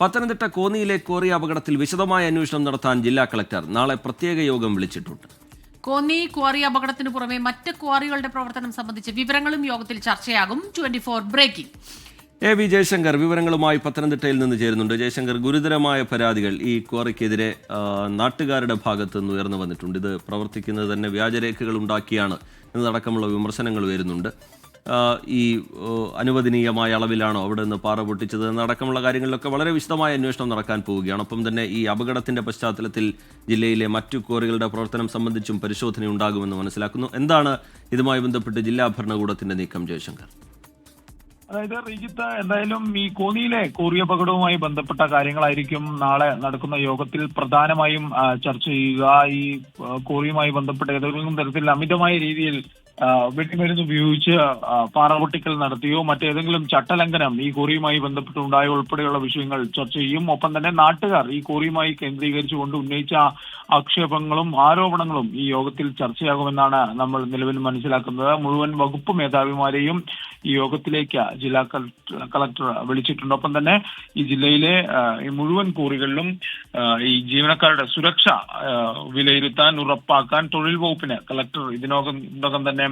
Pathanamthitta കോന്നിയിലെ quarry അപകടത്തിൽ വിശദമായ അന്വേഷണം നടത്താൻ ജില്ലാ കളക്ടർ നാളെ പ്രത്യേക യോഗം വിളിച്ചിട്ടുണ്ട്. കോന്നി ക്വാറി അപകടത്തിന് പുറമെ മറ്റ് ക്വാറികളുടെ പ്രവർത്തനം സംബന്ധിച്ച് വിവരങ്ങളും യോഗത്തിൽ ചർച്ചയാകും. Twenty four breaking. A V Jayashankar വിവരങ്ങളുമായി പത്തനംതിട്ടയിൽ നിന്ന് ചേരുന്നുണ്ട്. ജയശങ്കർ ഗുരുതരമായ പരാതികൾ ഈ ക്വാറിക്കെതിരെ നാട്ടുകാരുടെ ഭാഗത്ത് നിന്ന് ഉയർന്നു വന്നിട്ടുണ്ട്. ഇത് പ്രവർത്തിക്കുന്നത് തന്നെ വ്യാജരേഖകൾ ഉണ്ടാക്കിയാണ് എന്നതടക്കമുള്ള വിമർശനങ്ങൾ വരുന്നുണ്ട്. ഈ അനുവദനീയമായ അളവിലാണോ അവിടെ നിന്ന് പാറ പൊട്ടിച്ചത്. എന്നടക്കമുള്ള കാര്യങ്ങളിലൊക്കെ വളരെ വിശദമായ അന്വേഷണം നടക്കാൻ പോവുകയാണ്. ഒപ്പം തന്നെ ഈ അപകടത്തിന്റെ പശ്ചാത്തലത്തിൽ ജില്ലയിലെ മറ്റു കോറികളുടെ പ്രവർത്തനം സംബന്ധിച്ചും പരിശോധന ഉണ്ടാകുമെന്ന് മനസ്സിലാക്കുന്നു. എന്താണ് ഇതുമായി ബന്ധപ്പെട്ട് ജില്ലാ ഭരണകൂടത്തിന്റെ നീക്കം ജയശങ്കർ? അതായത് റീജിത്ത് എന്തായാലും ഈ കോന്നിയിലെ കോറിയ അപകടവുമായി ബന്ധപ്പെട്ട കാര്യങ്ങളായിരിക്കും നാളെ നടക്കുന്ന യോഗത്തിൽ പ്രധാനമായും ചർച്ച ചെയ്യുക. ഈ കോറിയുമായി ബന്ധപ്പെട്ട ഏതെങ്കിലും തരത്തിൽ അമിതമായ രീതിയിൽ ആ, വെടിമരുന്ന് ഉപയോഗിച്ച് പാറപൊട്ടിക്കൽ നടത്തിയോ മറ്റേതെങ്കിലും ചട്ടലംഘനം ഈ കോറിയുമായി ബന്ധപ്പെട്ടുണ്ടായോ ഉൾപ്പെടെയുള്ള വിഷയങ്ങൾ ചർച്ച ചെയ്യും. ഒപ്പം തന്നെ നാട്ടുകാർ ഈ കോറിയുമായി കേന്ദ്രീകരിച്ചുകൊണ്ട് ഉന്നയിച്ച ആക്ഷേപങ്ങളും ആരോപണങ്ങളും ഈ യോഗത്തിൽ ചർച്ചയാകുമെന്നാണ് നമ്മൾ നിലവിൽ മനസ്സിലാക്കുന്നത്. മുഴുവൻ വകുപ്പ് മേധാവിമാരെയും ഈ യോഗത്തിലേക്ക് ജില്ലാ കളക്ടർ വിളിച്ചിട്ടുണ്ട്. ഒപ്പം തന്നെ ഈ ജില്ലയിലെ ഈ മുഴുവൻ കൂറികളിലും ഈ ജീവനക്കാരുടെ സുരക്ഷ വിലയിരുത്താൻ ഉറപ്പാക്കാൻ തൊഴിൽ വകുപ്പിന് കളക്ടർ ഇതിനോകം തന്നെ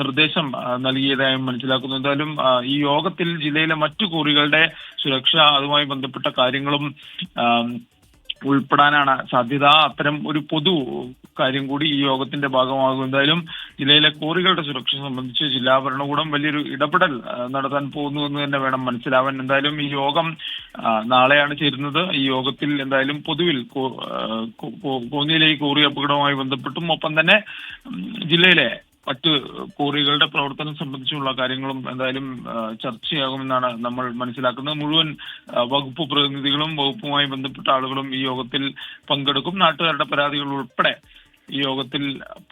നിർദ്ദേശം നൽകിയതായും മനസ്സിലാക്കുന്നു. എന്തായാലും ഈ യോഗത്തിൽ ജില്ലയിലെ മറ്റു കൂറികളുടെ സുരക്ഷ അതുമായി ബന്ധപ്പെട്ട കാര്യങ്ങളും ഉൾപ്പെടാനാണ് സാധ്യത. അത്തരം ഒരു പൊതു കാര്യം കൂടി ഈ യോഗത്തിന്റെ ഭാഗമാകും. എന്തായാലും ജില്ലയിലെ കോറികളുടെ സുരക്ഷ സംബന്ധിച്ച് ജില്ലാ ഭരണകൂടം വലിയൊരു ഇടപെടൽ നടത്താൻ പോകുന്നു എന്ന് തന്നെ വേണം മനസ്സിലാവാൻ. എന്തായാലും ഈ യോഗം നാളെയാണ് ചേരുന്നത്. ഈ യോഗത്തിൽ എന്തായാലും പൊതുവിൽ കോന്നിയിലെ ഈ കോറി അപകടവുമായി ബന്ധപ്പെട്ടും ഒപ്പം തന്നെ ജില്ലയിലെ മറ്റ് കോറികളുടെ പ്രവർത്തനം സംബന്ധിച്ചുള്ള കാര്യങ്ങളും എന്തായാലും ചർച്ചയാകുമെന്നാണ് നമ്മൾ മനസ്സിലാക്കുന്നത്. മുഴുവൻ വകുപ്പ് പ്രതിനിധികളും വകുപ്പുമായി ബന്ധപ്പെട്ട ആളുകളും ഈ യോഗത്തിൽ പങ്കെടുക്കും. നാട്ടുകാരുടെ പരാതികൾ ഉൾപ്പെടെ ഈ യോഗത്തിൽ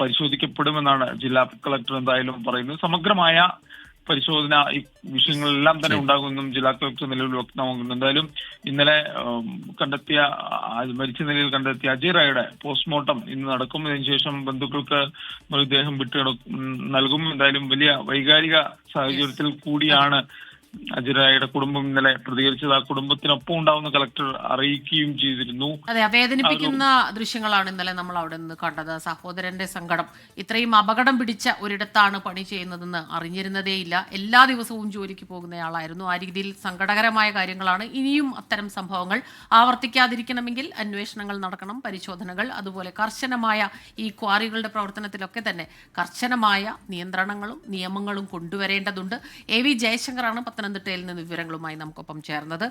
പരിശോധിക്കപ്പെടുമെന്നാണ് ജില്ലാ കളക്ടർ എന്തായാലും പറയുന്നത്. സമഗ്രമായ പരിശോധന ഈ വിഷയങ്ങളെല്ലാം തന്നെ ഉണ്ടാകുമെന്നും ജില്ലാ കളക്ടർ നിലവിൽ വ്യക്തമാകുന്നു എന്തായാലും ഇന്നലെ കണ്ടെത്തിയ മരിച്ച നിലയിൽ കണ്ടെത്തിയ അജയ് റായുടെ പോസ്റ്റ്മോർട്ടം ഇന്ന് നടക്കും. ഇതിനുശേഷം ബന്ധുക്കൾക്ക് മൃതദേഹം വിട്ടു നൽകും. എന്തായാലും വലിയ വൈകാരിക സാഹചര്യത്തിൽ കൂടിയാണ് അജയ് കുടുംബം ഇന്നലെ പ്രതികരിച്ചത്. ആ കുടുംബത്തിനൊപ്പം ഉണ്ടാവുന്ന കളക്ടർ അറിയിക്കുകയും ചെയ്തിരുന്നു. അതെ വേദനിപ്പിക്കുന്ന ദൃശ്യങ്ങളാണ് ഇന്നലെ നമ്മൾ അവിടെ നിന്ന് കണ്ടത്. സഹോദരന്റെ സങ്കടം ഇത്രയും അപകടം പിടിച്ച ഒരിടത്താണ് പണി ചെയ്യുന്നതെന്ന് അറിഞ്ഞിരുന്നതേയില്ല എല്ലാ ദിവസവും ജോലിക്ക് പോകുന്നയാളായിരുന്നു. ആ രീതിയിൽ സങ്കടകരമായ കാര്യങ്ങളാണ്. ഇനിയും അത്തരം സംഭവങ്ങൾ ആവർത്തിക്കാതിരിക്കണമെങ്കിൽ അന്വേഷണങ്ങൾ നടക്കണം പരിശോധനകൾ അതുപോലെ കർശനമായ ഈ ക്വാറികളുടെ പ്രവർത്തനത്തിലൊക്കെ തന്നെ കർശനമായ നിയന്ത്രണങ്ങളും നിയമങ്ങളും കൊണ്ടുവരേണ്ടതുണ്ട്. എ വി ജയശങ്കറാണ് പത്തനംതിട്ടയിൽ നിന്ന് വിവരങ്ങളുമായി നമുക്കൊപ്പം ചേർന്നത്